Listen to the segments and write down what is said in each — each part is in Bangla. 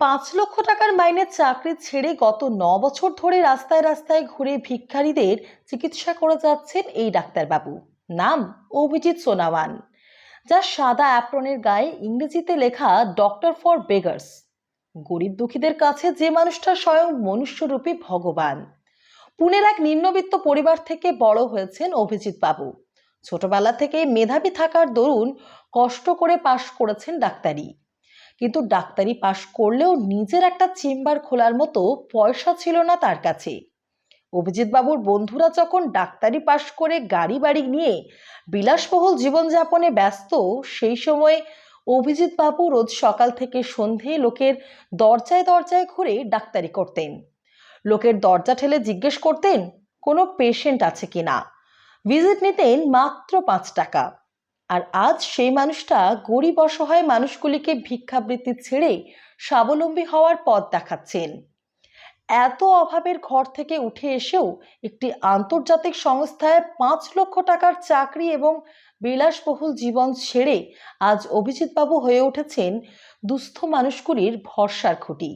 পাঁচ লক্ষ টাকার মাইনের চাকরি ছেড়ে গত ন বছর ধরে রাস্তায় রাস্তায় ঘুরে ভিক্ষারীদের চিকিৎসা করে যাচ্ছেন এই ডাক্তারবাবু। নাম অভিজিৎ সোনাওয়ান। যার সাদা অ্যাপ্রনের গায়ে ইংরেজিতে লেখা ডক্টর ফর বেগার্স গরিব দুঃখীদের কাছে যে মানুষটা স্বয়ং মনুষ্যরূপী ভগবান। পুনের এক নিম্নবিত্ত পরিবার থেকে বড় হয়েছেন অভিজিৎ বাবু ছোটবেলা থেকে মেধাবী থাকার দরুন কষ্ট করে পাশ করেছেন ডাক্তারি। কিন্তু ডাক্তারি পাশ করলেও নিজের একটা চেম্বার খোলার মতো পয়সা ছিল না তার কাছে। অভিজিৎ বাবুর বন্ধুরা যখন ডাক্তারি পাশ করে গাড়ি বাড়ি নিয়ে বিলাসবহুল জীবনযাপনে ব্যস্ত, সেই সময়ে অভিজিৎ বাবু রোজ সকাল থেকে সন্ধে লোকের দরজায় দরজায় ঘুরে ডাক্তারি করতেন। লোকের দরজা ঠেলে জিজ্ঞেস করতেন, কোনো পেশেন্ট আছে কিনা? ভিজিট নিতেন মাত্র পাঁচ টাকা। আর আজ সেই মানুষটা গরিব অসহায় মানুষগুলিকে ভিক্ষাবৃত্তি ছেড়ে স্বাবলম্বী হওয়ার পথ দেখাচ্ছেন। এত অভাবের ঘর থেকে উঠে এসেও একটি আন্তর্জাতিক সংস্থায় পাঁচ লক্ষ টাকার চাকরি এবং বিলাসবহুল জীবন ছেড়ে আজ অভিজিৎবাবু হয়ে উঠেছেন দুস্থ মানুষগুলির ভরসার খুঁটি।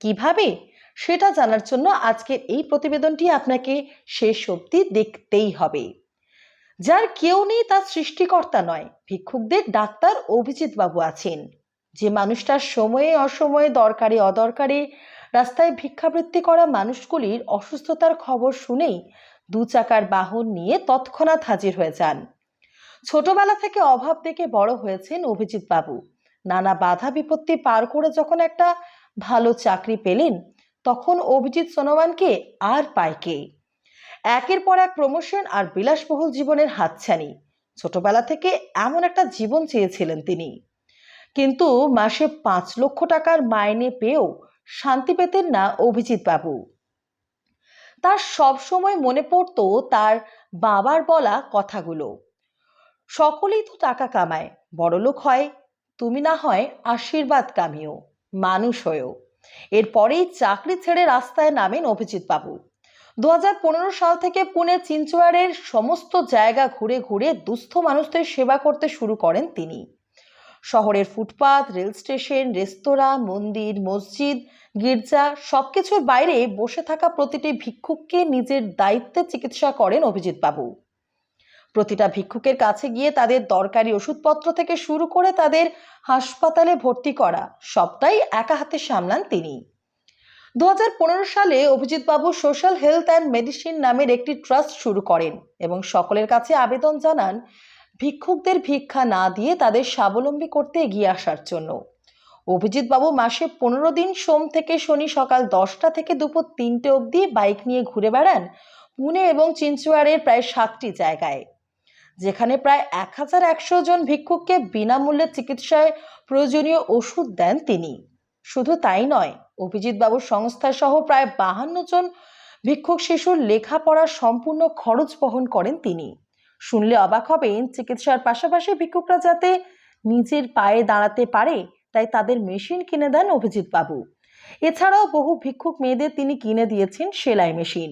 কীভাবে? সেটা জানার জন্য আজকের এই প্রতিবেদনটি আপনাকে শেষ অবধি দেখতেই হবে। যার কেউ নেই তার সৃষ্টিকর্তা নয়। ভিক্ষুকদের ডাক্তার অভিজিৎ বাবু আছেন। যে মানুষটার সময়ে অসময়ে দরকারে অদরকারে রাস্তায় ভিক্ষাবৃত্তি করা মানুষগুলির অসুস্থতার খবর শুনেই দু চাকার বাহন নিয়ে তৎক্ষণাৎ হাজির হয়ে যান। ছোটবেলা থেকে অভাব দেখে বড় হয়েছেন অভিজিৎ বাবু নানা বাধা বিপত্তি পার করে যখন একটা ভালো চাকরি পেলেন, তখন অভিজিৎ সোনোয়ানকে আর পায় কে? একের পর এক প্রমোশন আর বিলাসবহুল জীবনের হাতছানি। ছোটবেলা থেকে এমন একটা জীবন চেয়েছিলেন তিনি। কিন্তু মাসে পাঁচ লক্ষ টাকার মাইনে পেয়েও শান্তি পেতেন না অভিজিৎ বাবু। তার সব সময় মনে পড়তো তার বাবার বলা কথাগুলো। সকলেই তো টাকা কামায়, বড়লোক হয়, তুমি না হয় আশীর্বাদ কামিও, মানুষ হয়েও। এরপরেই চাকরি ছেড়ে রাস্তায় নামেন অভিজিৎ বাবু। দু হাজার পনেরো সাল থেকে পুনে চিঞ্চুয়ারের সমস্ত জায়গা ঘুরে ঘুরে দুস্থ মানুষদের সেবা করতে শুরু করেন তিনি। শহরের ফুটপাত, রেল স্টেশন, রেস্তোরাঁ, মন্দির, মসজিদ, গির্জা সবকিছুর বাইরে বসে থাকা প্রতিটি ভিক্ষুককে নিজের দায়িত্বে চিকিৎসা করেন অভিজিৎ বাবু প্রতিটা ভিক্ষুকের কাছে গিয়ে তাদের দরকারি ওষুধপত্র থেকে শুরু করে তাদের হাসপাতালে ভর্তি করা সবটাই একা হাতে সামলান তিনি। দু হাজার পনেরো সালে অভিজিৎ বাবু সোশ্যাল হেলথ অ্যান্ড মেডিসিন নামের একটি ট্রাস্ট শুরু করেন এবং সকলের কাছে আবেদন জানান, ভিক্ষুকদের ভিক্ষা না দিয়ে তাদের স্বাবলম্বী করতে এগিয়ে আসার জন্য। অভিজিৎ বাবু মাসে পনেরো দিন সোম থেকে শনি সকাল দশটা থেকে দুপুর তিনটে অবধি বাইক নিয়ে ঘুরে বেড়ান পুনে এবং চিঞ্চুয়ারের প্রায় সাতটি জায়গায়, যেখানে প্রায় এক হাজার একশো জন ভিক্ষুককে বিনামূল্যে চিকিৎসায় প্রয়োজনীয় ওষুধ দেন তিনি। শুধু তাই নয় অভিজিৎ বাবুর সংস্থা সহ প্রায় বাহান্ন জন ভিক্ষুক শিশুর লেখাপড়ার সম্পূর্ণ খরচ বহন করেন তিনি। শুনলে অবাক হবেন, চিকিৎসার পাশাপাশি ভিক্ষুকরা যাতে নিজের পায়ে দাঁড়াতে পারে, তাই তাদের মেশিন কিনে দেন অভিজিৎ বাবু এছাড়াও বহু ভিক্ষুক মেয়েদের তিনি কিনে দিয়েছেন সেলাই মেশিন।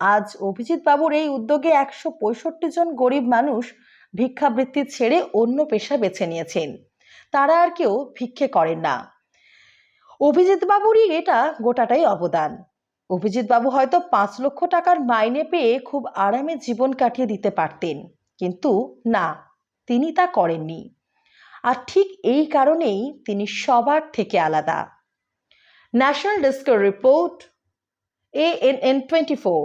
আজ অভিজিৎ বাবুর এই উদ্যোগে একশো পঁয়ষট্টি জন গরিব মানুষ ভিক্ষাবৃত্তি ছেড়ে অন্য পেশা বেছে নিয়েছেন। তারা আর কেউ ভিক্ষে করেন না। অভিজিৎ বাবুরই এটা গোটাটাই অবদান। অভিজিৎ বাবু হয়তো পাঁচ লক্ষ টাকার মাইনে পেয়ে খুব আরামে জীবন কাটিয়ে দিতে পারতেন, কিন্তু না, তিনি তা করেননি। আর ঠিক এই কারণেই তিনি সবার থেকে আলাদা। ন্যাশনাল ডেস্কের report, A N N twenty four.